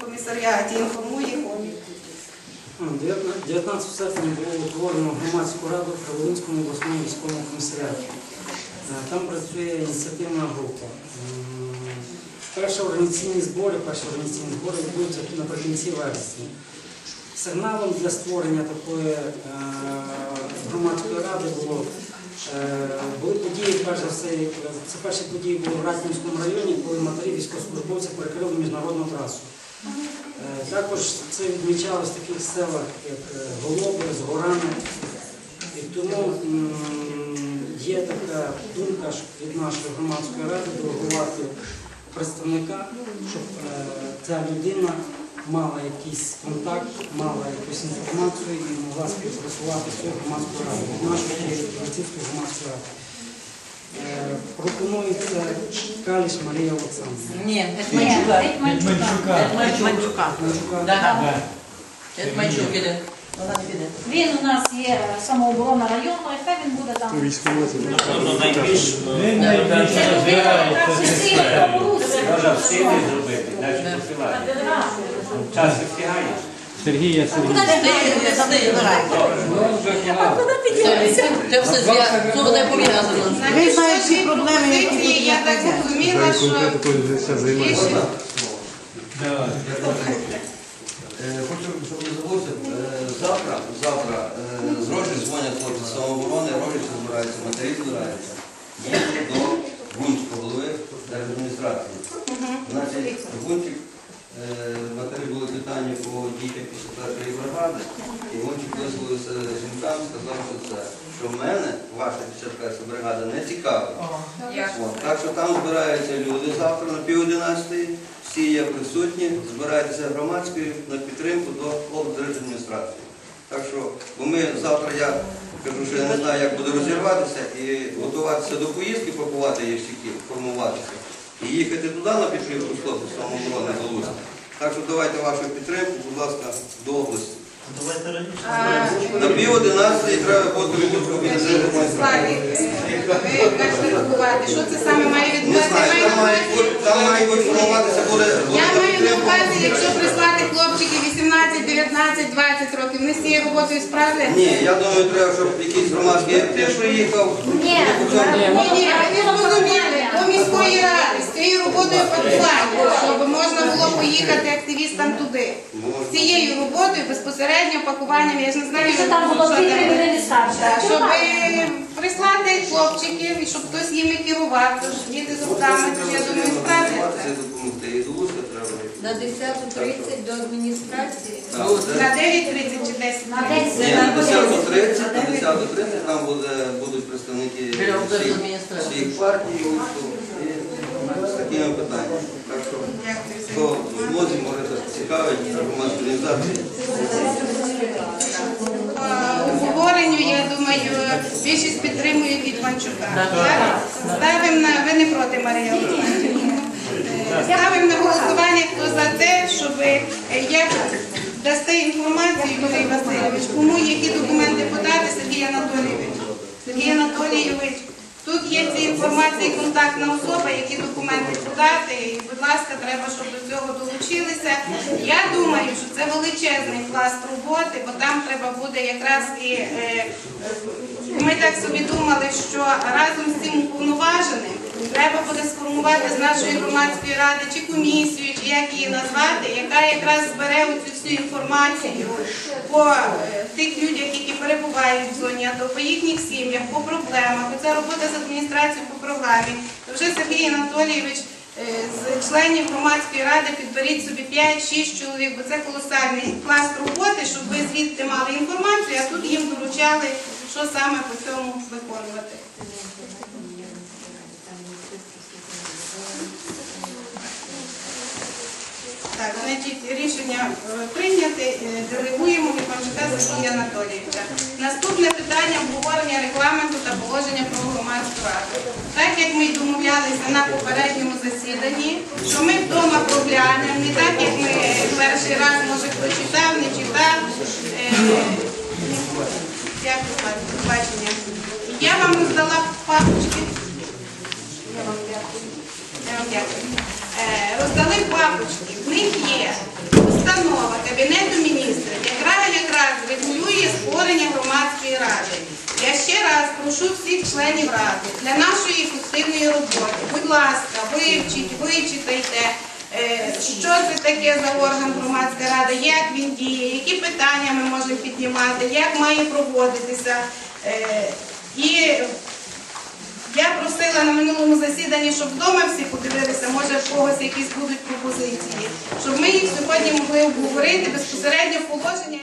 комісаріаті інформує ходить. 19 серпня було утворено громадську раду при Волинському обласному військовому комісаріаті. Е, Там працює ініціативна група. Перші організаційні збори, перші організаційні збори відбудуться наприкінці вересня. Сигналом для створення такої е, громадської ради було е, були події, перш все, це перші події були в Ратнівському районі, коли матері військовослужбовців перекрили міжнародну трасу. Е, Також це відмічалось в таких селах, як е, Голоби, Згорани. І тому є така думка від нашої громадської ради делегувати представника, щоб е, ця людина мала якийсь контакт, мала якусь інформацію і могла співпрацювати з цією громадською радою, Києво-Францівської громадської ради. Е, Пропонується Каліш Марія Олександрівна. Ні, Гетьманчука. Гетьманчука. Гетьманчука. Гетьманчука. Гетьманчук іде. Вона не піде. Він у нас є самооборона району, і хай він буде там. Ну, найбільш Він найбільше Це людина, яка розбирається. всі встигне зробити, далі посилає. Час не встигає. Сергія Сергій. Ти, ти, вибирай. Це, все зв'язано, це не пов'язано. Ви знаєте всі проблеми, які тут Я так зрозуміла, що Е, Хочу, щоб не забувся, е, завтра, завтра е, з Рожі дзвонять хлопці самооборони, Рожі збираються, матері збираються. Їдуть до Гунчика, голови держадміністрації. Значить, Гунчик, е, матері були питання по дітях після першої бригади, і висловився жінкам, сказав, що це, що мене, ваша 51 бригада, не цікавить. От, Так що там збираються люди завтра на пів одинадцятої, всі є присутні, збирайтеся громадською на підтримку до облдержадміністрації. Так що, бо ми завтра, я кажу, що я не знаю, як буде розірватися і готуватися до поїздки, пакувати ящики, формуватися, і їхати туди на підтримку хлопців самооборони до Луцька. Так що давайте вашу підтримку, будь ласка, до області. На пів одинадцятої треба бути в Луцьку біля Славі, ви кажете рахувати, що це саме має Не відбуватися? знаю, Має там має відбуватися- бути, там має бути формуватися буде, 20 років, вони з цією роботою справляться? Ні, я думаю, треба, щоб якийсь громадський актив приїхав. Ні, Ні, ні, ви зрозуміли, до міської ради з цією роботою пакування, щоб можна було поїхати активістам туди. З цією роботою безпосередньо пакуванням, я ж не знаю, Що там було дві години старше. Щоб прислати хлопчиків і щоб хтось їми керував, тож діти з руками, я думаю, Це справляться. допомогти. І до Луцька треба. На 10.30 до адміністрації. Так, На 9.30 чи 10? На 10. Ні, на 10.30, на 10.30 там буде, будуть представники Біля всіх, партій і з такими питаннями. Так що, хто в змозі може так цікавить громадську організацію. Е, Обговоренню, я думаю, більшість підтримує від Манчука. Ставимо на, ви не проти, Марія Олександрівна? Е, Ставимо на щоб е, як дасте інформацію, Юрій Васильович, кому які документи подати, Сергій Анатолійович. Сергій Анатолійович, тут є ця інформація і контактна особа, які документи подати. І, будь ласка, треба, щоб до цього долучилися. Я думаю, що це величезний пласт роботи, бо там треба буде якраз і е, ми так собі думали, що разом з цим уповноваженим треба буде сформувати з нашої громадської ради чи комісію, чи як її назвати, яка якраз збере оцю всю інформацію по е, тих людях, які перебувають в зоні АТО, по їхніх сім'ях, по проблемах. Це робота з адміністрацією по програмі. Вже Сергій Анатолійович. е, З членів громадської ради підберіть собі 5-6 чоловік, бо це колосальний пласт роботи, щоб ви звідти мали інформацію, а тут їм доручали, що саме по цьому виконувати. Так, значить, рішення е, прийняте, е, делегуємо від Панчука Сергія Анатолійовича. Наступне питання обговорення регламенту та положення про громадську раду. Так як ми домовлялися на попередньому засіданні, що ми вдома проглянемо, не так як ми перший раз, може хто читав, не читав. Е, Дякую, до побачення. Я вам роздала папочки. Я вам дякую. Я вам дякую. Роздали папочки є установа Кабінету міністрів, яка якраз регулює створення громадської ради. Я ще раз прошу всіх членів ради для нашої ефективної роботи. Будь ласка, вивчіть, вичитайте. Е, що це таке за орган громадської ради, як він діє, які питання ми можемо піднімати, як має проводитися. Е, і на минулому засіданні, щоб вдома всі подивилися, може в когось якісь будуть пропозиції, щоб ми їх сьогодні могли обговорити безпосередньо в положення.